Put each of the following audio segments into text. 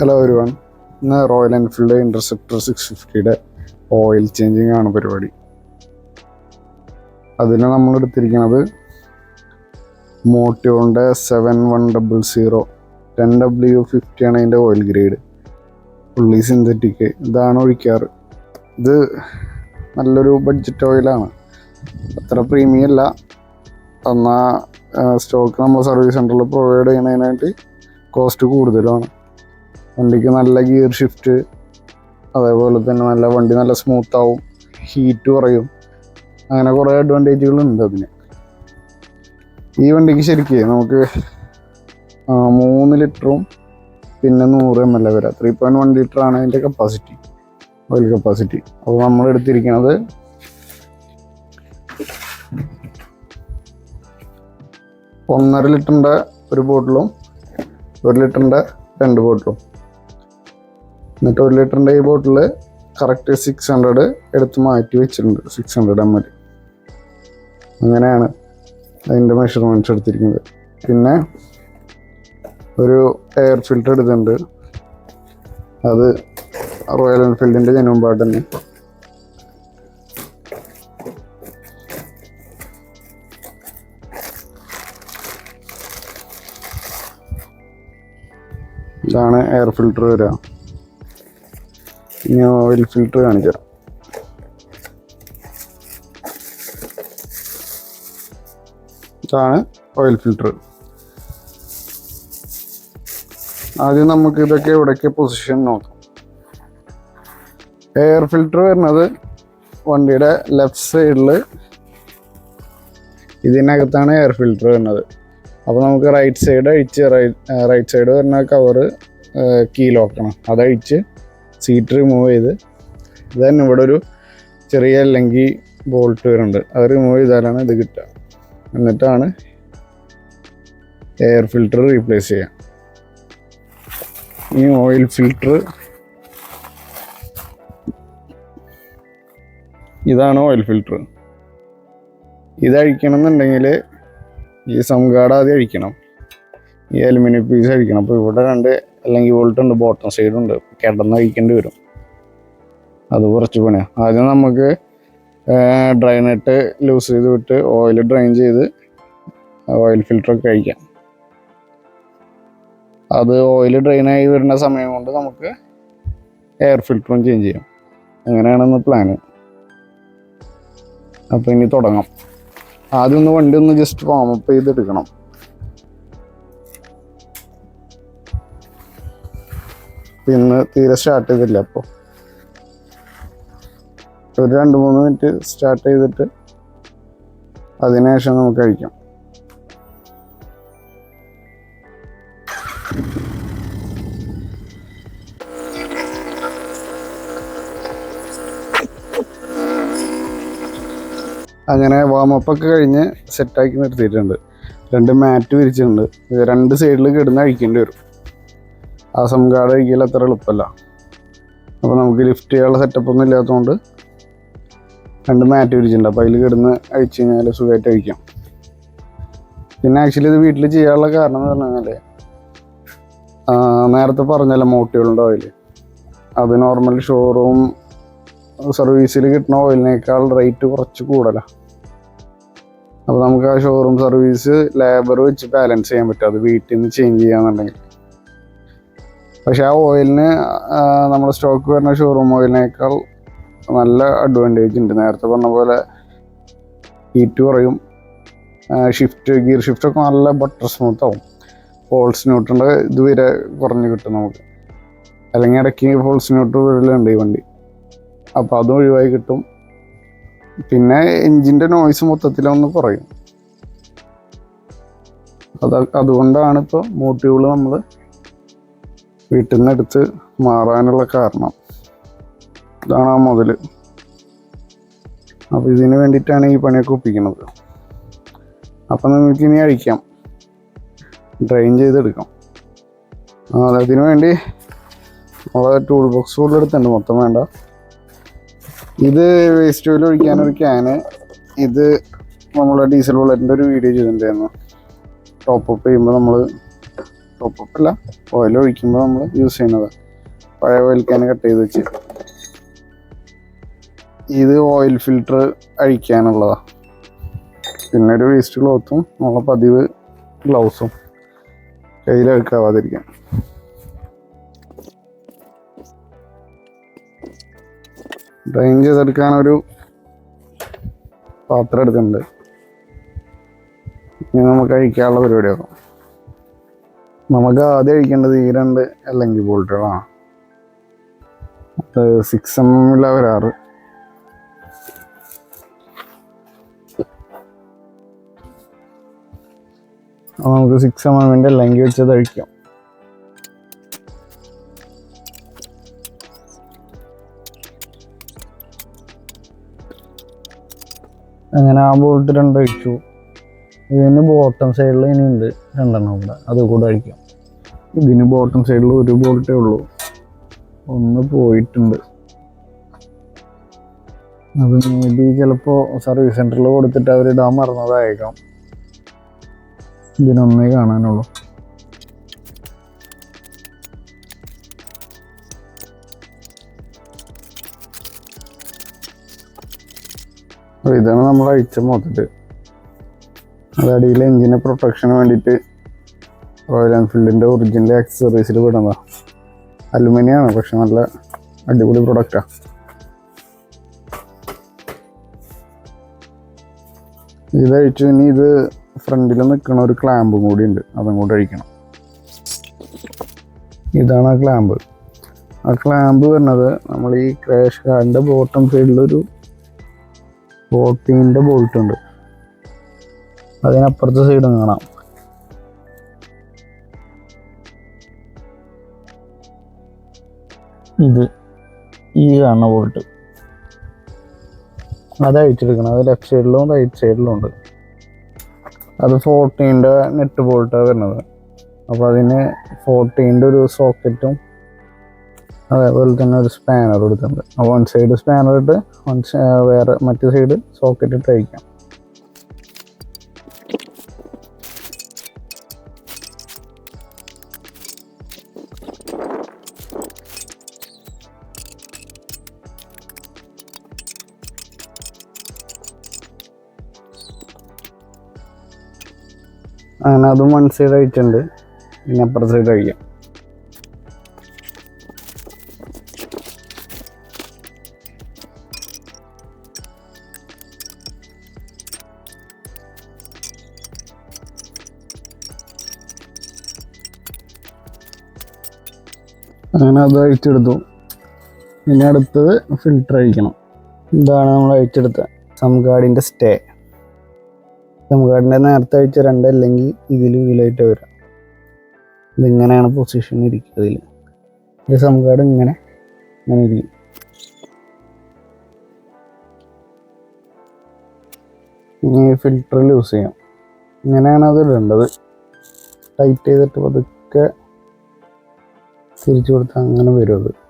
Hello ഒരു one ഇന്ന് Royal Enfield Interceptor six ഫിഫ്റ്റിയുടെ ഓയിൽ ചേഞ്ചിങ് ആണ് പരിപാടി. അതിന് നമ്മൾ എടുത്തിരിക്കുന്നത് മോട്ടിയോന്റെ seven one double zero ten W fifty ആണ് അതിന്റെ ഓയിൽ ഗ്രേഡ് ഫുള്ളി സിന്തറ്റിക് ഇതാണ് ഒഴിക്കാറ്. ഇത് നല്ലൊരു ബഡ്ജറ്റ് ഓയിലാണ് അത്ര പ്രീമിയം അല്ല. എന്നാൽ സ്റ്റോക്ക് നമ്മൾ സർവീസ് സെന്ററിൽ പ്രൊവൈഡ് ചെയ്യുന്നതിനായിട്ട് കോസ്റ്റ് കൂടുതലാണ്. വണ്ടിക്ക് നല്ല ഗിയർ ഷിഫ്റ്റ് അതേപോലെ തന്നെ നല്ല വണ്ടി നല്ല സ്മൂത്ത് ആവും ഹീറ്റ് കുറയും അങ്ങനെ കുറേ അഡ്വാന്റേജുകൾ ഉണ്ട് അതിന്. ഈ വണ്ടിക്ക് ശരിക്കും നമുക്ക് മൂന്ന് ലിറ്ററും പിന്നെ നൂറ് എം എൽ എ വരെ. ത്രീ പോയിന്റ് വൺ ലിറ്റർ ആണ് അതിന്റെ കപ്പാസിറ്റി ഓയിൽ കപ്പാസിറ്റി അപ്പോൾ നമ്മൾ എടുത്തിരിക്കുന്നത് ഒന്നര ലിറ്ററിന്റെ ഒരു ബോട്ടിലും ഒരു ലിറ്ററിന്റെ രണ്ട് ബോട്ടിലും എന്നിട്ട് ഒരു ലിറ്ററിന്റെ ഈ ബോട്ടിൽ കറക്റ്റ് സിക്സ് ഹൺഡ്രഡ് എടുത്ത് മാറ്റി വെച്ചിട്ടുണ്ട്. സിക്സ് ഹൺഡ്രഡ് എം എൽ അങ്ങനെയാണ് അതിന്റെ മെഷർമെന്റ്സ് എടുത്തിരിക്കുന്നത്. പിന്നെ ഒരു എയർ ഫിൽറ്റർ എടുത്തിട്ടുണ്ട്. അത് റോയൽ എൻഫീൽഡിന്റെ ജനുവൻ പാട്ട് തന്നെ. ഇതാണ് എയർ ഫിൽറ്റർ വരിക. ഇനി ഓയിൽ ഫിൽറ്റർ കാണിച്ചു തരാം. ഇതാണ് ഓയിൽ ഫിൽറ്റർ ആദ്യം നമുക്ക് ഇതൊക്കെ ഇവിടേക്ക് പൊസിഷൻ നോക്കാം. എയർ ഫിൽറ്റർ വരുന്നത് വണ്ടിയുടെ ലെഫ്റ്റ് സൈഡിൽ ഇതിനകത്താണ് എയർ ഫിൽറ്റർ വരുന്നത്. അപ്പോൾ നമുക്ക് റൈറ്റ് സൈഡ് അഴിച്ച് റൈറ്റ് സൈഡ് വരുന്ന കവറ് കീ ലോക്കണം അതഴിച്ച് സീറ്റ് റിമൂവ് ചെയ്ത്. ദെൻ ഇവിടെ ഒരു ചെറിയ ലങ്കി ബോൾട്ട് വരുന്നുണ്ട്. അത് റിമൂവ് ചെയ്താലാണ് ഇത് കിട്ടുക. എന്നിട്ടാണ് എയർ ഫിൽറ്റർ റീപ്ലേസ് ചെയ്യാം ഈ ഓയിൽ ഫിൽറ്റർ ഇതാണ് ഓയിൽ ഫിൽറ്റർ ഇത് അഴിക്കണം എന്നുണ്ടെങ്കിൽ ഈ സംഘാട ആദ്യം അഴിക്കണം. ഈ അലുമിനിയം പീസ് അഴിക്കണം. അപ്പോൾ ഇവിടെ രണ്ട് അല്ലെങ്കിൽ ബോൾട്ട് ഉണ്ട് ബോട്ടം സൈഡ് ഉണ്ട് കിടന്ന് അഴിക്കേണ്ടി വരും. അത് കുറച്ച് പണിയാണ് ആദ്യം നമുക്ക് ഡ്രൈനെട്ട് ലൂസ് ചെയ്ത് വിട്ട് ഓയിൽ ഡ്രൈൻ ചെയ്ത് ഓയിൽ ഫിൽറ്ററൊക്കെ കഴിക്കാം. അത് ഓയിൽ ഡ്രെയിനായി വരുന്ന സമയം കൊണ്ട് നമുക്ക് എയർ ഫിൽറ്ററും ചേഞ്ച് ചെയ്യാം. അങ്ങനെയാണെന്ന് പ്ലാന് അപ്പോൾ ഇനി തുടങ്ങാം. ആദ്യം ഒന്ന് വണ്ടി ഒന്ന് ജസ്റ്റ് വാമപ്പ് ചെയ്തെടുക്കണം. ഇന്ന് തീരെ സ്റ്റാർട്ട് ചെയ്തില്ല അപ്പോൾ ഒരു രണ്ട് മൂന്ന് മിനിറ്റ് സ്റ്റാർട്ട് ചെയ്തിട്ട് അതിനുശേഷം നമുക്ക് കഴിക്കാം. അങ്ങനെ വാമപ്പ് ഒക്കെ കഴിഞ്ഞ് സെറ്റാക്കി നിർത്തിയിട്ടുണ്ട്. രണ്ട് മാറ്റ് വിരിച്ചിട്ടുണ്ട്. രണ്ട് സൈഡിൽ കിടന്ന് അഴിക്കേണ്ടി വരും. ആ സംഘാട അഴിക്കൽ അത്ര എളുപ്പമല്ല. അപ്പോൾ നമുക്ക് ലിഫ്റ്റ് ചെയ്യാനുള്ള സെറ്റപ്പ് ഒന്നും ഇല്ലാത്തതുകൊണ്ട് രണ്ട് മാറ്റ് വിരിച്ചിട്ടുണ്ട് അപ്പോൾ അതിൽ കിടന്ന് അഴിച്ചു കഴിഞ്ഞാൽ സുഖമായിട്ട് അഴിക്കാം പിന്നെ ആക്ച്വലി ഇത് വീട്ടിൽ ചെയ്യാനുള്ള കാരണം എന്ന് പറഞ്ഞു കഴിഞ്ഞാൽ നേരത്തെ പറഞ്ഞല്ലോ മോട്ടികളുടെ ഓയിൽ അത് നോർമൽ ഷോറൂം സർവീസിൽ കിട്ടുന്ന ഓയിലിനേക്കാൾ റേറ്റ് കുറച്ച് കൂടുതലാണ് അപ്പോൾ നമുക്ക് ആ ഷോറൂം സർവീസ് ലേബർ വെച്ച് ബാലൻസ് ചെയ്യാൻ പറ്റും. അത് വീട്ടിൽ നിന്ന് ചേഞ്ച് ചെയ്യാന്നുണ്ടെങ്കിൽ. പക്ഷെ ആ ഓയിലിന് നമ്മുടെ സ്റ്റോക്ക് വരുന്ന ഷോറൂം ഓയിലിനേക്കാൾ നല്ല അഡ്വാന്റേജ് ഉണ്ട്. നേരത്തെ പറഞ്ഞ പോലെ ഹീറ്റ് കുറയും ഷിഫ്റ്റ് ഗിയർ ഷിഫ്റ്റ് ഒക്കെ നല്ല ബട്ടർ സ്മൂത്ത് ആവും. ഫോൾസ് ന്യൂട്രന്റെ ഇത് വരെ കുറഞ്ഞ് കിട്ടും നമുക്ക്. അല്ലെങ്കിൽ ഇടയ്ക്ക് ഫോൾസ് ന്യൂട്രൽ വീഴലുണ്ട് ഈ വണ്ടി. അപ്പോൾ അതും ഒഴിവായി കിട്ടും. പിന്നെ എൻജിന്റെ നോയ്സ് മൊത്തത്തിലൊന്ന് കുറയും. അത് അതുകൊണ്ടാണ് ഇപ്പോൾ മോട്ടീവുകൾ നമ്മൾ വീട്ടിൽ നിന്ന് എടുത്ത് മാറാനുള്ള കാരണം. ഇതാണ് ആ മുതൽ അപ്പോൾ ഇതിന് വേണ്ടിയിട്ടാണ് ഈ പണിയൊക്കെ ഒപ്പിക്കുന്നത്. അപ്പം നിങ്ങൾക്ക് ഇനി അഴിക്കാം. ഡ്രെയിൻ ചെയ്തെടുക്കാം. അതിന് വേണ്ടി നമ്മളെ ടൂൾ ബോക്സ് കൂടുതൽ എടുത്തുണ്ട് മൊത്തം വേണ്ട. ഇത് വേസ്റ്റ് ഓയിൽ ഒഴിക്കാനൊരു ക്യാന് ഇത് നമ്മളെ ഡീസൽ ബുള്ളറ്റിന്റെ ഒരു വീഡിയോ ചെയ്തിട്ടുണ്ടായിരുന്നു. ടോപ്പ് അപ്പ് ചെയ്യുമ്പോൾ നമ്മൾ ടോപ്പ് അപ്പ് അല്ല ഓയിൽ ഒഴിക്കുമ്പോൾ നമ്മൾ യൂസ് ചെയ്യുന്നത്. പഴയ ഓയിൽ ക്യാൻ കട്ട് ചെയ്ത് വെച്ച്. ഇത് ഓയിൽ ഫിൽറ്റർ അഴിക്കാനുള്ളതാണ് പിന്നെ ഒരു വേസ്റ്റ് ക്ലോത്തും നമ്മളെ പതിവ് ഗ്ലൗസും കയ്യിൽ അഴുക്കാവാതിരിക്കാൻ ഡ്രൈൻ ചെയ്തെടുക്കാൻ ഒരു പാത്രം എടുത്തിട്ടുണ്ട്. ഇനി നമുക്ക് അഴിക്കാനുള്ള പരിപാടിയാക്കാം നമുക്ക് ആദ്യം അഴിക്കേണ്ടത് ഈ രണ്ട് അല്ലെങ്കിൽ ബോൾട്ടുകളാണ്. സിക്സ് എം എമ്മിലാണ് വരാറ് അപ്പോൾ നമുക്ക് സിക്സ് എം എമ്മിന്റെ അല്ലെങ്കിൽ വെച്ചത് അഴിക്കാം. അങ്ങനെ ആ ബോൾട്ട് രണ്ട് അഴിച്ചു. ഇതിന് ബോട്ടം സൈഡിൽ ഇനി ഉണ്ട് രണ്ടെണ്ണം ഉണ്ട് അത് കൂടെ അടിക്കാം. ഇതിന് ബോട്ടം സൈഡിൽ ഒരു ബോൾട്ടേ ഉള്ളൂ. ഒന്ന് പോയിട്ടുണ്ട്. അത് മേ ബി ചിലപ്പോൾ സർവീസ് സെന്ററിൽ കൊടുത്തിട്ട് അവർ ഇടാൻ മറന്നതായേക്കാം. ഇതിനൊന്നേ കാണാനുള്ളൂ. ഇതാണ് നമ്മൾ അഴിച്ച മൊത്തത്തിൽ അത് അടിയിൽ എഞ്ചിന് പ്രൊട്ടക്ഷന് വേണ്ടിയിട്ട് റോയൽ എൻഫീൽഡിന്റെ ഒറിജിനൽ ആക്സസറീസിൽ വിടുന്നതാണ് അലുമിനിയാണ് പക്ഷെ നല്ല അടിപൊളി പ്രൊഡക്റ്റാണ് ഇത് അഴിച്ചു ഇനി ഇത് ഫ്രണ്ടിൽ നിൽക്കുന്ന ഒരു ക്ലാമ്പും കൂടി ഉണ്ട്. അതും കൂടെ അഴിക്കണം. ഇതാണ് ആ ക്ലാമ്പ് ആ ക്ലാമ്പ് വരുന്നത് നമ്മൾ ഈ ക്രാഷ് കാറിന്റെ ബോട്ടം സൈഡിലൊരു ഫോർട്ടീന്റെ ബോൾട്ട് ഉണ്ട്. അതിനപ്പുറത്തെ സൈഡും കാണാം. ഇത് ഈ കാണുന്ന ബോൾട്ട് അത് അഴിച്ചെടുക്കണം അത് ലെഫ്റ്റ് സൈഡിലും റൈറ്റ് സൈഡിലും ഉണ്ട്. അത് ഫോർട്ടീന്റെ നെറ്റ് ബോൾട്ടാണ് വരുന്നത്. അപ്പോൾ അതിന് ഫോർട്ടീന്റെ ഒരു സോക്കറ്റും അതേപോലെ തന്നെ ഒരു സ്പാനർ കൊടുത്തിട്ടുണ്ട് അപ്പോൾ വൺ സൈഡ് സ്പാനർ ഇട്ട് വൺ വേറെ മറ്റു സൈഡ് സോക്കറ്റ് ഇട്ട് അയക്കാം. അങ്ങനെ അതും വൺ സൈഡ് ആയിട്ടുണ്ട്. പിന്നെ അപ്പുറ സൈഡ് അഴിക്കാം അങ്ങനെ അത് അഴിച്ചെടുത്തു. ഇനി അടുത്തത് ഫിൽറ്റർ അഴിക്കണം ഇതാണ് നമ്മൾ അഴിച്ചെടുത്ത സംഗാഡിന്റെ സ്റ്റേ സംഗാഡിന്റെ നേരത്തെ അഴിച്ച രണ്ടല്ലെങ്കിൽ ഇതിൽ ഇതിലായിട്ട് വരാം. ഇതിങ്ങനെയാണ് പൊസിഷൻ ഇരിക്കുക ഇതിൽ ഒരു സംഘാട് ഇങ്ങനെ ഇങ്ങനെ ഇരിക്കും. ഇനി ഫിൽറ്റർ യൂസ് ചെയ്യാം. ഇങ്ങനെയാണ് അത് ഇടേണ്ടത്. ടൈറ്റ് ചെയ്തിട്ട് പതുക്കെ തിരിച്ചു കൊടുത്താൽ അങ്ങനെ വരും അത്.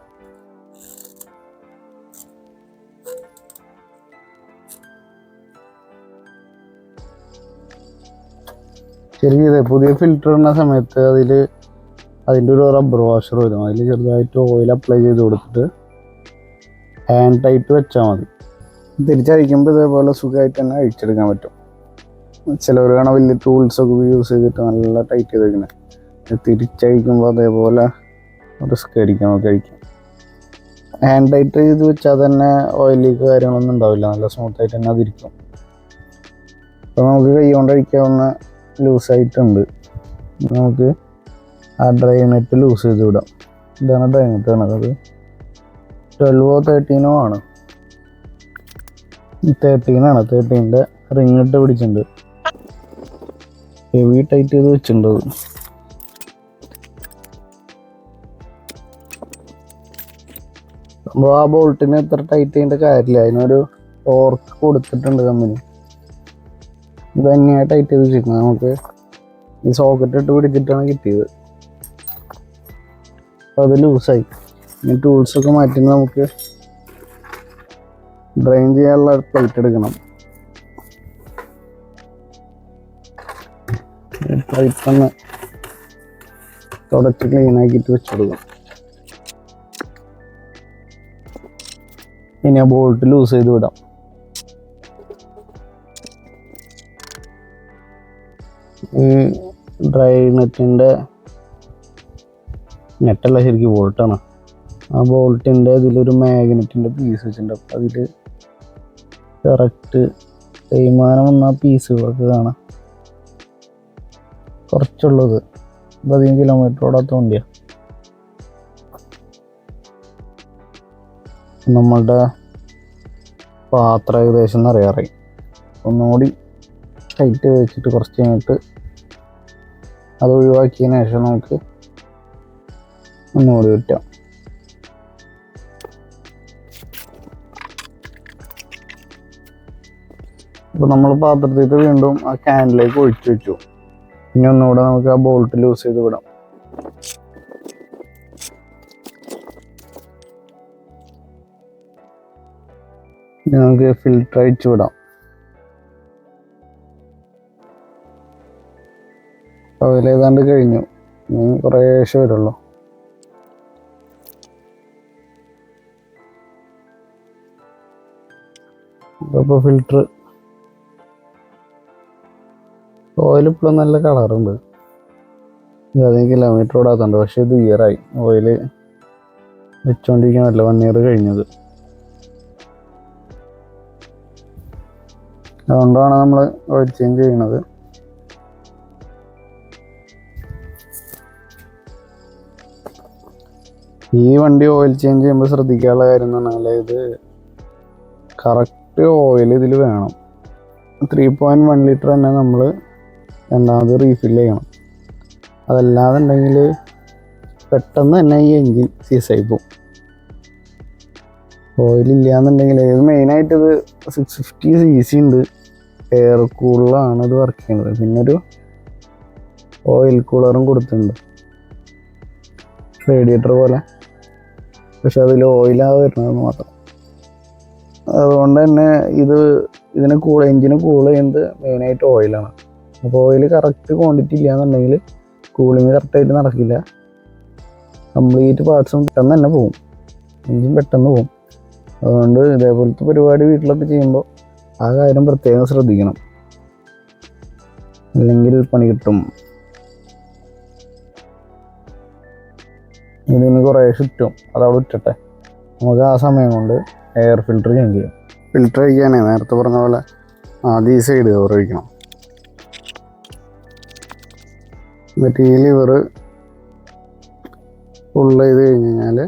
ശരിക്കും ഇത് പുതിയ ഫിൽറ്റർ ഇടുന്ന സമയത്ത് അതിൽ അതിന്റെ ഒരു റബ്ബർ വാഷർ വരും. അതിൽ ചെറുതായിട്ട് ഓയിൽ അപ്ലൈ ചെയ്ത് കൊടുത്തിട്ട് ഹാൻഡ് ടൈറ്റ് വെച്ചാൽ മതി. തിരിച്ചഴിക്കുമ്പോൾ ഇതേപോലെ സുഖമായിട്ട് തന്നെ അഴിച്ചെടുക്കാൻ പറ്റും. ചിലവർ കാണാൻ വലിയ ടൂൾസൊക്കെ യൂസ് ചെയ്തിട്ട് നല്ല ടൈറ്റ് ചെയ്ത് വെക്കണേ തിരിച്ചഴിക്കുമ്പോൾ അതേപോലെ റിസ്ക് അടിക്കാൻ നമുക്ക് അഴിക്കാം ഹാൻഡ് ടൈറ്റ് ചെയ്ത് വെച്ചാൽ തന്നെ ഓയിൽ ലീക്ക് കാര്യങ്ങളൊന്നും ഉണ്ടാവില്ല. നല്ല സ്മൂത്ത് ആയിട്ട് തന്നെ അതിരിക്കും. അപ്പോൾ നമുക്ക് കൈ കൊണ്ട് അഴിക്കാവുന്ന ലൂസായിട്ടുണ്ട് നമുക്ക് ആ ഡ്രൈ നെറ്റ് ലൂസ് ചെയ്ത് വിടാം ഇതാണ് ഡ്രൈ നെറ്റ് അത് ട്വൽവോ തേർട്ടീനോ ആണ്. തേർട്ടീനാണ് തേർട്ടീന്റെ റിങ് ഇട്ട് പിടിച്ചിട്ടുണ്ട്. ഹെവി ടൈറ്റ് ചെയ്ത് വെച്ചിട്ടുണ്ട് അപ്പോൾ ആ ബോൾട്ടിന് എത്ര ടൈറ്റ് ചെയ്യേണ്ട കാര്യമില്ല. അതിനൊരു ടോർക്ക് കൊടുത്തിട്ടുണ്ട് കമ്പനി ഇത് തന്നെയാണ് ടൈറ്റ് ചെയ്ത് വെച്ചിരിക്കുന്നത്. നമുക്ക് ഈ സോക്കറ്റ് ഇട്ട് പിടിച്ചിട്ടാണ് കിട്ടിയത്. അപ്പോൾ അത് ലൂസായി ഇനി ടൂൾസൊക്കെ മാറ്റി നമുക്ക് ഡ്രെയിൻ ചെയ്യാനുള്ള പ്ലേറ്റ് എടുക്കണം. പ്ലേറ്റ് തുടച്ച് ക്ലീൻ ആക്കിയിട്ട് വെച്ചെടുക്കാം ഇനി ആ ബോൾട്ട് ലൂസ് ചെയ്ത് വിടാം. ഈ ഡ്രൈ നെറ്റിന്റെ നെറ്റല്ല ശരിക്കും ബോൾട്ടാണ് ആ ബോൾട്ടിന്റെ ഇതിലൊരു മാഗ്നറ്റിന്റെ പീസ് വെച്ചിട്ടുണ്ട്. അപ്പോൾ അതിൽ കറക്റ്റ് തേയ്മാനം വന്ന പീസുകളൊക്കെ കാണാം. കുറച്ചുള്ളത് കിലോമീറ്റർ ഓടാത്ത വണ്ടിയാണ് നമ്മളുടെ പാത്രം ഏകദേശം നിറയാറായി. ഒന്നുകൂടി ടൈറ്റ് വെച്ചിട്ട് കുറച്ച് കഴിഞ്ഞിട്ട് അത് ഒഴിവാക്കിയതിന് ശേഷം നമുക്ക് ഒന്നുകൂടി വിറ്റാം അപ്പോൾ നമ്മൾ പാത്രത്തിൽ വീണ്ടും ആ ക്യാനിലേക്ക് ഒഴിച്ചു വെച്ചു. ഇനി ഒന്നുകൂടെ നമുക്ക് ആ ബോൾട്ട് ലൂസ് ചെയ്ത് വിടാം. ഇനി നമുക്ക് ഫിൽറ്റർ അയച്ചു വിടാം. ഓയിൽ ഏതാണ്ട് കഴിഞ്ഞു. ഇനി കുറേശ്ശേ വരുള്ളൂ. അപ്പോൾ ഫിൽറ്റർ ഓയിൽ ഇപ്പോഴും നല്ല കളറുണ്ട്. അധികം കിലോമീറ്റർ ഓടാത്തുണ്ട് പക്ഷെ ഇത് ഇയറായി ഓയിൽ വെച്ചോണ്ടിരിക്കണമല്ലോ വൺ ഇയർ കഴിഞ്ഞത്. അതുകൊണ്ടാണ് നമ്മൾ ഓയിൽ ചേഞ്ച് ചെയ്യണത്. ഈ വണ്ടി ഓയിൽ ചേഞ്ച് ചെയ്യുമ്പോൾ ശ്രദ്ധിക്കാനുള്ള കാര്യം എന്ന് പറഞ്ഞാൽ ഇത് കറക്റ്റ് ഓയിൽ ഇതിൽ വേണം. ത്രീ പോയിന്റ് വൺ ലിറ്റർ തന്നെ നമ്മൾ രണ്ടാമത് റീഫിൽ ചെയ്യണം. അതല്ലാതെ ഉണ്ടെങ്കിൽ പെട്ടെന്ന് തന്നെ ഈ എൻജിൻ സീസായി പോകും ഓയിൽ ഇല്ലയെന്നുണ്ടെങ്കിൽ ഇത് മെയിനായിട്ട് ഇത് സിക്സ് ഫിഫ്റ്റി സി സി ഉണ്ട് എയർ കൂളറാണ് ഇത് വർക്ക് ചെയ്യുന്നത്. ഒരു ഓയിൽ കൂളറും കൊടുത്തിട്ടുണ്ട്. റേഡിയേറ്റർ പോലെ. പക്ഷെ അതിൽ ഓയിലാണ് വരുന്നതെന്ന് മാത്രം. അതുകൊണ്ട് തന്നെ ഇത് ഇതിന് കൂൾ എഞ്ചിന് കൂൾ ചെയ്യുന്നത് മെയിനായിട്ട് ഓയിലാണ് അപ്പോൾ ഓയിൽ കറക്റ്റ് ക്വാണ്ടിറ്റി ഇല്ല എന്നുണ്ടെങ്കിൽ കൂളിങ് കറക്റ്റായിട്ട് നടക്കില്ല. കംപ്ലീറ്റ് പാർട്സും പെട്ടെന്ന് തന്നെ പോകും എഞ്ചിൻ പെട്ടെന്ന് പോകും അതുകൊണ്ട് ഇതേപോലത്തെ പരിപാടി വീട്ടിലൊക്കെ ചെയ്യുമ്പോൾ ആ കാര്യം പ്രത്യേകം ശ്രദ്ധിക്കണം. അല്ലെങ്കിൽ പണി കിട്ടും. ഇതിന് കുറേ ചുറ്റും അതവിടെ ഉറ്റട്ടെ നമുക്ക് ആ സമയം കൊണ്ട് എയർ ഫിൽറ്റർ ചേഞ്ച് ചെയ്യാം. ഫിൽറ്റർ ചെയ്യാനേ നേരത്തെ പറഞ്ഞ പോലെ ആദ്യം ഈ സൈഡ് കവർ ഒഴിക്കണം എന്നിട്ട് ഈ ലിവർ ഫുള്ള് ചെയ്ത് കഴിഞ്ഞ് കഴിഞ്ഞാൽ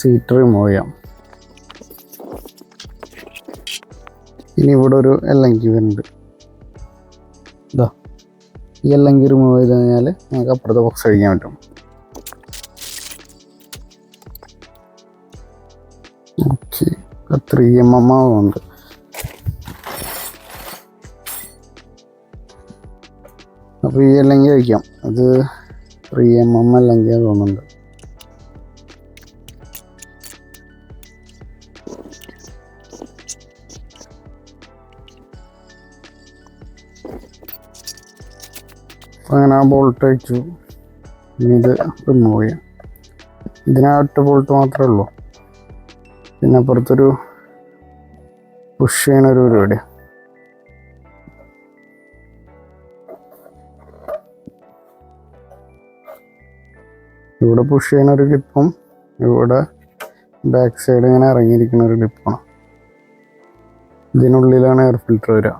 സീറ്റ് റിമൂവ് ചെയ്യാം. ഇനി ഇവിടെ ഒരു എല്ലങ്കി വരുന്നുണ്ട്. ഇതാ ഈ എല്ലങ്കി റിമൂവ് ചെയ്ത് കഴിഞ്ഞാൽ നമുക്ക് അപ്പുറത്തെ ബോക്സ് കഴിക്കാൻ പറ്റും. ത്രീ എം എം ആവുന്നുണ്ട് ഈ അല്ലെങ്കിൽ വയ്ക്കാം അത് ത്രീ എം എം അല്ലെങ്കിൽ തോന്നുന്നുണ്ട്. അങ്ങനെ ആ ബോൾട്ട് അയച്ചു. ഇനി ഇത് റിമൂവ് ചെയ്യാം. ഇതിനാ ഒറ്റ ബോൾട്ട് മാത്രമേ ഉള്ളൂ. പിന്നെ അപ്പുറത്തൊരു പുഷ് ചെയ്യണ ഒരു പരിപാടി ഇവിടെ പുഷ് ചെയ്യണ ഒരു ക്ലിപ്പും ഇവിടെ ബാക്ക് സൈഡ് ഇങ്ങനെ ഇറങ്ങിയിരിക്കുന്ന ഒരു ക്ലിപ്പാണ് ഇതിനുള്ളിലാണ് എയർ ഫിൽറ്റർ വരിക.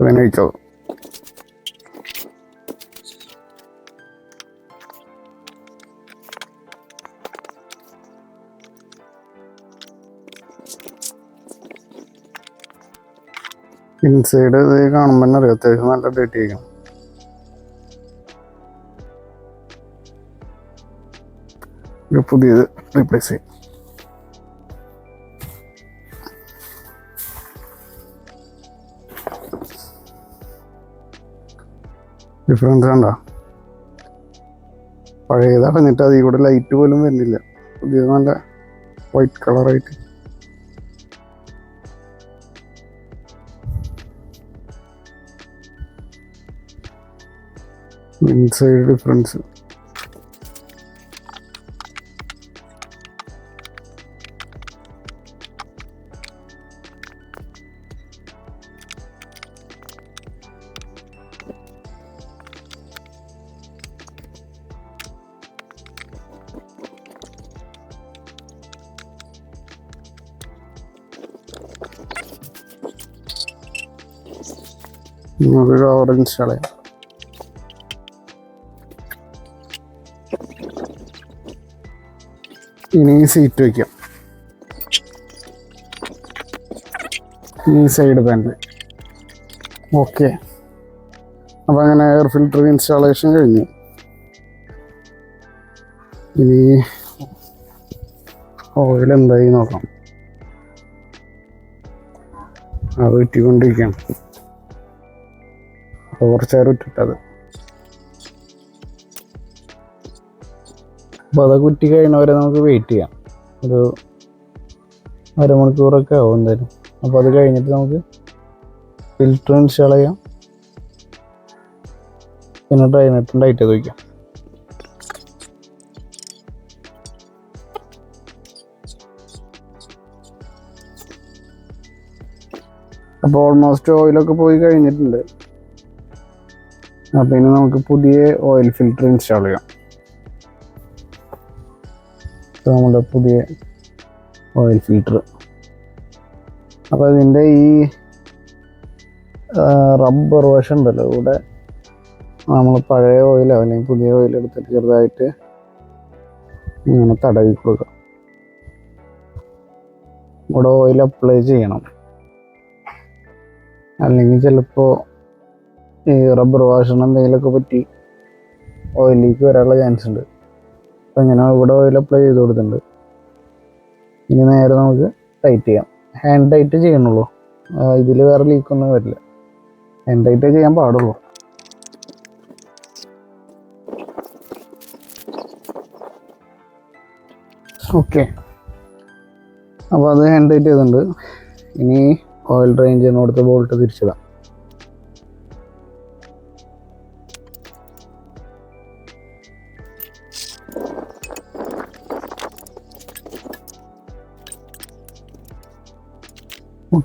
അങ്ങനെ വെച്ചോ ഇൻസൈഡ് ഇത് കാണുമ്പോൾ തന്നെ അറിയാം. അത്യാവശ്യം നല്ല ഡേറ്റ് ചെയ്യണം പുതിയത് റീപ്ലേസ് ചെയ്യും. ഡിഫറൻസ് കണ്ടോ? പഴയതാണ് എന്നിട്ട് അതിൽ കൂടെ ലൈറ്റ് പോലും വരുന്നില്ല. പുതിയത് നല്ല വൈറ്റ് കളറായിട്ട് ഇൻസൈഡ് ഡിഫറൻസ് ഇൻസ്റ്റാൾ ചെയ്യാം ഇനി ഈ സീറ്റ് വെക്കാം. ഈ സൈഡ് തന്നെ ഓക്കെ അപ്പോൾ അങ്ങനെ എയർ ഫിൽറ്റർ ഇൻസ്റ്റാളേഷൻ കഴിഞ്ഞു. ഇനി ഓയിൽ എന്തായി നോക്കാം. അത് ഉറ്റിക്കൊണ്ടിരിക്കുകയാണ് അപ്പോൾ കുറച്ച് നേരം അപ്പോൾ അതൊക്കെ ഉറ്റി കഴിയുന്നവരെ നമുക്ക് വെയിറ്റ് ചെയ്യാം. ഒരു അരമണിക്കൂറൊക്കെ ആവും എന്തായാലും. അപ്പോൾ അത് കഴിഞ്ഞിട്ട് നമുക്ക് ഫിൽറ്റർ ഇൻസ്റ്റാൾ ചെയ്യാം. പിന്നെ ഡ്രൈനറ്റും ടൈറ്റ് ചെയ്ത് വയ്ക്കാം അപ്പോൾ ഓൾമോസ്റ്റ് ഓയിലൊക്കെ പോയി കഴിഞ്ഞിട്ടുണ്ട്. അപ്പോൾ ഇനി നമുക്ക് പുതിയ ഓയിൽ ഫിൽറ്റർ ഇൻസ്റ്റാൾ ചെയ്യാം. ഇത് നമ്മുടെ പുതിയ ഓയിൽ ഫിൽറ്റർ അപ്പോൾ ഇതിന്റെ ഈ റബ്ബർ വശം ഉണ്ടല്ലോ ഇവിടെ നമ്മൾ പഴയ ഓയിലോ അല്ലെങ്കിൽ പുതിയ ഓയിൽ എടുത്തിട്ട് ചെറുതായിട്ട് ഇങ്ങനെ തടവി കൊടുക്കുക. ഇവിടെ ഓയിൽ അപ്ലൈ ചെയ്യണം. അല്ലെങ്കിൽ ചിലപ്പോൾ ഈ റബ്ബർ വാഷിന് എന്തെങ്കിലുമൊക്കെ പറ്റി ഓയിലേക്ക് വരാനുള്ള ചാൻസ് ഉണ്ട്. അപ്പം ഇങ്ങനെ ഇവിടെ ഓയിൽ അപ്ലൈ ചെയ്ത് കൊടുത്തിട്ടുണ്ട്. ഇനി നേരെ നമുക്ക് ടൈറ്റ് ചെയ്യാം. ഹാൻഡ് ടൈറ്റ് ചെയ്യണുള്ളൂ. ഇതിൽ വേറെ ലീക്കൊന്നും വരില്ല. ഹാൻഡ് ടൈറ്റ് ചെയ്യാൻ പാടുള്ളൂ. ഓക്കെ അപ്പോൾ അത് ഹാൻഡ് ടൈറ്റ് ചെയ്തിട്ടുണ്ട്. ഇനി ഓയിൽ ഡ്രെയിൻ ചെയ്യുന്ന അടുത്ത ബോൾട്ട് തിരിച്ചിടാം.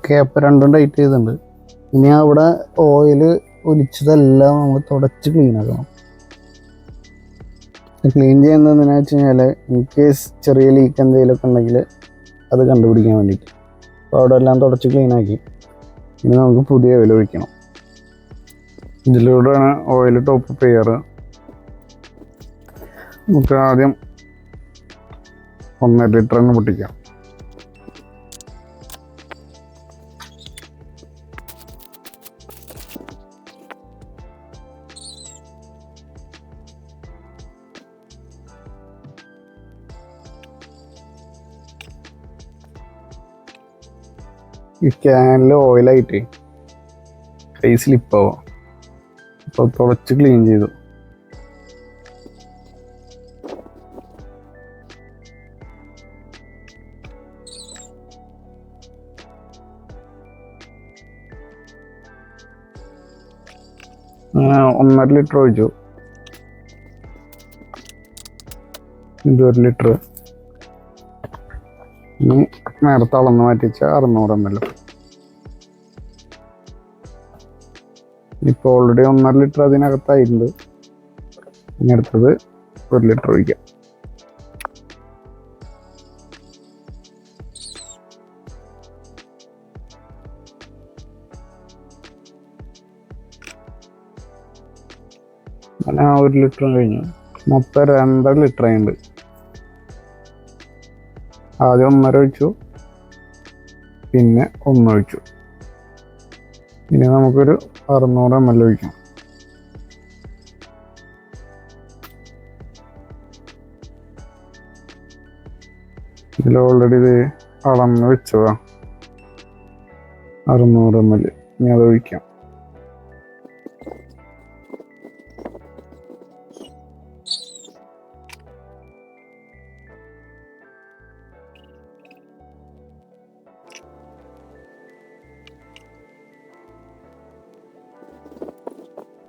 ഓക്കെ രണ്ടും ടൈറ്റ് ചെയ്തിട്ടുണ്ട്. ഇനി അവിടെ ഓയിൽ ഒലിച്ചതെല്ലാം നമ്മൾ തുടച്ച് ക്ലീൻ ആക്കണം. ക്ലീൻ ചെയ്യുന്നത് എന്തിനാ വെച്ച് കഴിഞ്ഞാൽ ഇൻ കേസ് ചെറിയ ലീക്ക് എന്തെങ്കിലുമൊക്കെ ഉണ്ടെങ്കിൽ അത് കണ്ടുപിടിക്കാൻ വേണ്ടിയിട്ട്. അപ്പോൾ അവിടെ എല്ലാം തുടച്ച് ക്ലീൻ ആക്കി. ഇനി നമുക്ക് പുതിയ ഓയിൽ ഒഴിക്കണം. ഇതിലൂടെയാണ് ഓയിൽ ടോപ്പ് അപ്പ് ചെയ്യാറ്. നമുക്ക് ആദ്യം ഒന്നര ലിറ്റർ അങ്ങ് പൊട്ടിക്കാം. ഈ ക്യാനിൽ ഓയിലായിട്ട് കൈ സ്ലിപ്പാവാം അപ്പോൾ തുടച്ച് ക്ലീൻ ചെയ്തു. ഒന്നര ലിറ്റർ ഒഴിച്ചു. ഇതൊരു ലിറ്റർ ഇനി നേരത്തെ അളന്ന് മാറ്റിച്ച അറുന്നൂറ് എം എൽ. ഇപ്പോൾ ഓൾറെഡി ഒന്നര ലിറ്റർ അതിനകത്തായിട്ടുണ്ട്. ഇനി അടുത്തത് ഒരു ലിറ്റർ ഒഴിക്കാം. അങ്ങനെ ഒരു ലിറ്ററും കഴിഞ്ഞു. മൊത്തം രണ്ടര ലിറ്റർ ആയിട്ടുണ്ട് ആദ്യം ഒന്നര ഒഴിച്ചു. പിന്നെ ഒന്നൊഴിച്ചു ഇനി നമുക്കൊരു അറുന്നൂറ് എം എൽ ഒഴിക്കാം. ഇതിൽ ഓൾറെഡി ഇത് അളന്ന് വെച്ചതാ. അറുന്നൂറ് എം എൽ. ഇനി അത് ഒഴിക്കാം.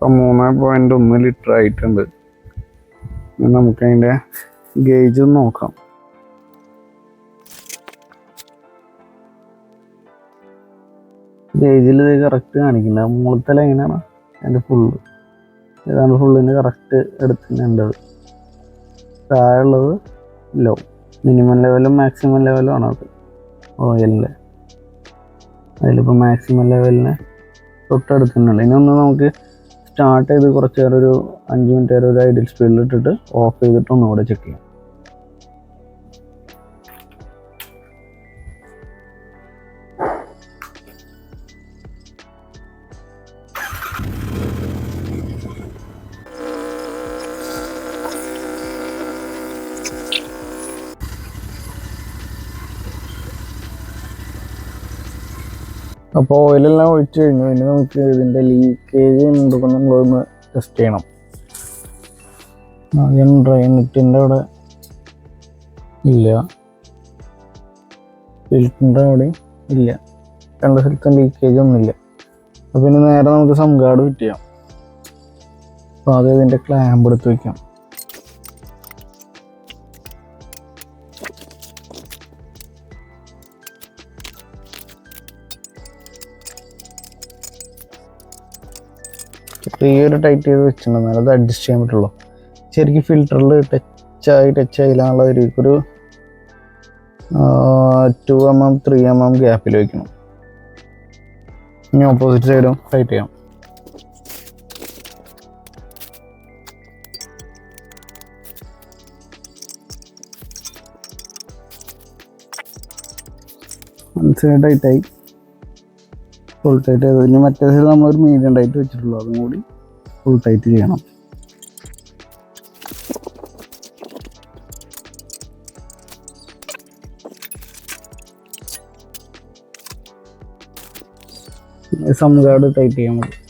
ഇപ്പം മൂന്ന് പോയിന്റ് ഒന്ന് ലിറ്റർ ആയിട്ടുണ്ട്. നമുക്കതിന്റെ ഗേജ് നോക്കാം. ഗേജിൽ ഇത് കറക്റ്റ് കാണിക്കില്ല മുകളത്തെ എങ്ങനെയാണ് അതിന്റെ ഫുള്ള് ഏതാണ് ഫുള്ളിന് കറക്റ്റ് എടുത്തിട്ടുണ്ട് താഴെയുള്ളത് ലോ മിനിമം ലെവലും മാക്സിമം ലെവലും ആണ് അത്. ഓയിലിന്റെ അതിലിപ്പോൾ മാക്സിമം ലെവലിന് തൊട്ടടുത്തുണ്ട് ഇനി ഒന്ന് നമുക്ക് സ്റ്റാർട്ട് ചെയ്ത് കുറച്ച് നേരം ഒരു അഞ്ച് മിനിറ്റ് വരെ ഒരു ഐഡിയൽ സ്പീഡിൽ ഇട്ടിട്ട് ഓഫ് ചെയ്തിട്ട് ഒന്നുകൂടെ ചെക്ക് ചെയ്യാം. അപ്പോൾ ഓയിലെല്ലാം ഒഴിച്ച് കഴിഞ്ഞു. ഇനി നമുക്ക് ഇതിന്റെ ലീക്കേജ് ഉണ്ടോ നമ്മളൊന്ന് ടെസ്റ്റ് ചെയ്യണം. ആദ്യം ഡ്രൈ നെറ്റിന്റെ അവിടെ ഇല്ല. ഫിൽറ്ററിന്റെ അവിടെ ഇല്ല. രണ്ട് സ്ഥലത്തും ലീക്കേജ് ഒന്നുമില്ല. അപ്പോൾ പിന്നെ നേരെ നമുക്ക് സംഗാർഡ് ഫിറ്റ് ചെയ്യാം. അപ്പോൾ ആദ്യം ഇതിന്റെ ക്ലാമ്പ് എടുത്ത് വയ്ക്കാം ഒരു ടൈറ്റ് ചെയ്ത് വെച്ചിട്ടുണ്ടെങ്കിൽ അത് അഡ്ജസ്റ്റ് ചെയ്യാൻ പറ്റുള്ളൂ. ശരിക്കും ഫിൽറ്ററിൽ ടച്ചായി ടച്ചായില്ലാന്നുള്ള ഒരു ഒരു two M M three M M ഗ്യാപ്പിൽ വയ്ക്കണം ഇനി ഓപ്പോസിറ്റ് സൈഡും ടൈറ്റ് ചെയ്യാം. ടൈറ്റായി ഫുൾ ടൈറ്റ് ചെയ്ത്. ഇനി മറ്റേ സൈഡ് നമ്മളൊരു മീഡിയം ടൈറ്റ് വെച്ചിട്ടുള്ളൂ. അതും കൂടി ഫുൾ ടൈറ്റ് ചെയ്യണം. സം ഗാർഡ് ടൈറ്റ് ചെയ്യാൻ മതി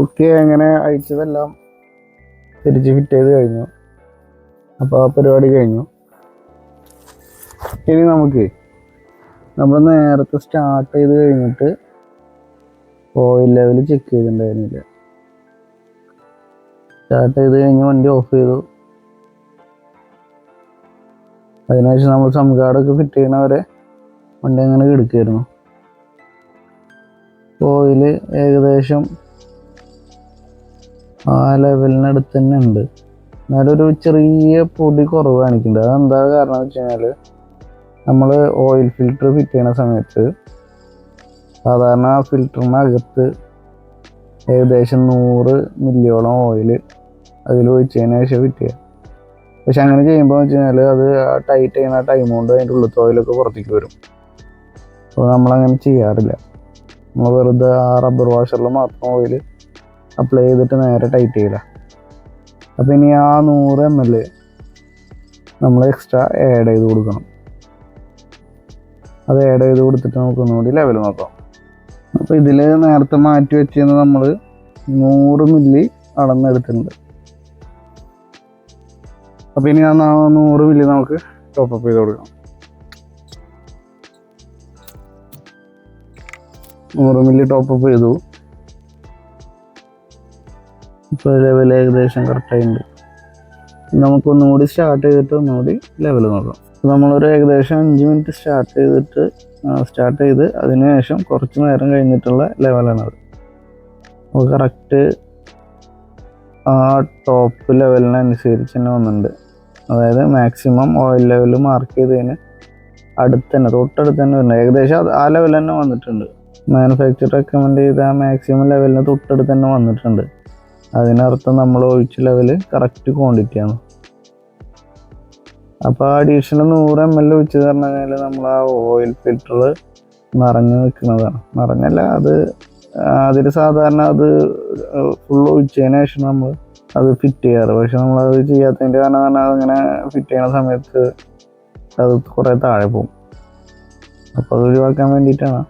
ഓക്കെ അങ്ങനെ അയച്ചതെല്ലാം തിരിച്ച് ഫിറ്റ് ചെയ്ത് കഴിഞ്ഞു. അപ്പോൾ ആ പരിപാടി കഴിഞ്ഞു. ഇനി നമുക്ക് നമ്മൾ നേരത്തെ സ്റ്റാർട്ട് ചെയ്ത് കഴിഞ്ഞിട്ട് ഓയിൽ ലെവൽ ചെക്ക് ചെയ്തിട്ടുണ്ടായിരുന്നില്ല. സ്റ്റാർട്ട് ചെയ്ത് കഴിഞ്ഞ് വണ്ടി ഓഫ് ചെയ്തു. അതിനുശേഷം നമ്മൾ സംഘാടൊക്കെ ഫിറ്റ് ചെയ്യണവരെ വണ്ടി അങ്ങനെ കിടക്കുമായിരുന്നു ഓയിൽ ഏകദേശം ആ ലെവലിനടുത്ത് തന്നെ ഉണ്ട്. എന്നാലും ഒരു ചെറിയ പൊടി കുറവ് കാണിക്കുന്നുണ്ട്. അതെന്താ കാരണം വെച്ച് കഴിഞ്ഞാൽ നമ്മൾ ഓയിൽ ഫിൽറ്റർ ഫിറ്റ് ചെയ്യുന്ന സമയത്ത് സാധാരണ ഫിൽറ്ററിനകത്ത് ഏകദേശം നൂറ് മില്ലിയോളം ഓയിൽ അതിൽ ഒഴിച്ചതിന് ശേഷം ഫിറ്റ് ചെയ്യാം പക്ഷെ അങ്ങനെ ചെയ്യുമ്പോൾ വെച്ച് കഴിഞ്ഞാൽ അത് ടൈറ്റ് ചെയ്യുന്ന ടൈം കൊണ്ട് അതിന്റെ ഉള്ളിലത്തെ ഓയിലൊക്കെ പുറത്തേക്ക് വരും. അപ്പോൾ നമ്മളങ്ങനെ ചെയ്യാറില്ല. നമ്മൾ വെറുതെ ആ റബ്ബർ വാഷറിൽ മാത്രം ഓയിൽ അപ്ലൈ ചെയ്തിട്ട് നേരെ ടൈറ്റ് ചെയ്യില്ല. അപ്പം ഇനി ആ നൂറ് എം എൽ നമ്മൾ എക്സ്ട്രാ ആഡ് ചെയ്ത് കൊടുക്കണം. അത് ആഡ് ചെയ്ത് കൊടുത്തിട്ട് നമുക്ക് ഒന്നുകൂടി ലെവൽ നോക്കാം. അപ്പോൾ ഇതിൽ നേരത്തെ മാറ്റി വെച്ചിരുന്ന നമ്മൾ നൂറ് മില്ലി അളന്നെടുത്തിട്ടുണ്ട്. അപ്പോൾ ഇനി ആ നൂറ് മില്ലി നമുക്ക് ടോപ്പ് അപ്പ് ചെയ്ത് കൊടുക്കാം നൂറ് മില്ലി ടോപ്പ് അപ്പ് ചെയ്തു. ഇപ്പോൾ ലെവൽ ഏകദേശം കറക്റ്റായിട്ടുണ്ട് നമുക്കൊന്ന് കൂടി സ്റ്റാർട്ട് ചെയ്തിട്ട് ഒന്നുകൂടി ലെവൽ നോക്കാം. നമ്മളൊരു ഏകദേശം അഞ്ച് മിനിറ്റ് സ്റ്റാർട്ട് ചെയ്തിട്ട് സ്റ്റാർട്ട് ചെയ്ത് അതിനുശേഷം കുറച്ച് നേരം കഴിഞ്ഞിട്ടുള്ള ലെവലാണത് അപ്പോൾ കറക്റ്റ് ആ ടോപ്പ് ലെവലിനനുസരിച്ച് തന്നെ വന്നിട്ടുണ്ട്. അതായത് മാക്സിമം ഓയിൽ ലെവൽ മാർക്ക് ചെയ്തതിന് അടുത്ത് തന്നെ തൊട്ടടുത്ത് തന്നെ വരുന്നത് ഏകദേശം ആ ലെവൽ തന്നെ വന്നിട്ടുണ്ട്. മാനുഫാക്ചർ റെക്കമെൻഡ് ചെയ്ത മാക്സിമം ലെവലിന് തൊട്ടടുത്ത് തന്നെ വന്നിട്ടുണ്ട്. അതിനർത്ഥം നമ്മൾ ഒഴിച്ച ലെവൽ കറക്റ്റ് ക്വാണ്ടിറ്റി ആണ്. അപ്പോൾ അഡീഷണൽ നൂറ് എം എൽ ഒഴിച്ച് പറഞ്ഞു കഴിഞ്ഞാൽ നമ്മൾ ആ ഓയിൽ ഫിൽറ്റർ നിറഞ്ഞു നിൽക്കുന്നതാണ്. നിറഞ്ഞല്ല അത് അതിൽ സാധാരണ അത് ഫുൾ ഒഴിച്ചതിന് ശേഷം നമ്മൾ അത് ഫിറ്റ് ചെയ്യാറ്. പക്ഷെ നമ്മളത് ചെയ്യാത്തതിന്റെ കാരണം തന്നെ അതിങ്ങനെ ഫിറ്റ് ചെയ്യുന്ന സമയത്ത് അത് കുറേ താഴെ പോകും. അപ്പോൾ അത് ഒഴിവാക്കാൻ വേണ്ടിയിട്ടാണ്.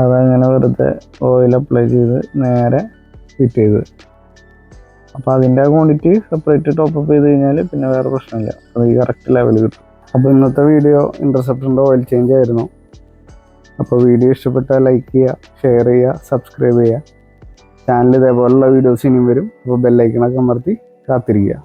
അതങ്ങനെ വെറുതെ ഓയിൽ അപ്ലൈ ചെയ്ത് നേരെ ഫിറ്റ് ചെയ്ത്. അപ്പോൾ അതിന്റെ ക്വാണ്ടിറ്റി സെപ്പറേറ്റ് ടോപ്പ് അപ്പ് ചെയ്ത് കഴിഞ്ഞാൽ പിന്നെ വേറെ പ്രശ്നമില്ല. അത് ഈ കറക്റ്റ് ലെവൽ കിട്ടും. അപ്പോൾ ഇന്നത്തെ വീഡിയോ ഇന്റർസെപ്റ്ററിന്റെ ഓയിൽ ചേഞ്ച് ആയിരുന്നു. അപ്പോൾ വീഡിയോ ഇഷ്ടപ്പെട്ടാൽ ലൈക്ക് ചെയ്യുക ഷെയർ ചെയ്യുക സബ്സ്ക്രൈബ് ചെയ്യുക. ചാനൽ ഇതേപോലുള്ള വീഡിയോസ് ഇനിയും വരും. അപ്പോൾ ബെല്ലൈക്കണൊക്കെ അമർത്തി കാത്തിരിക്കുക.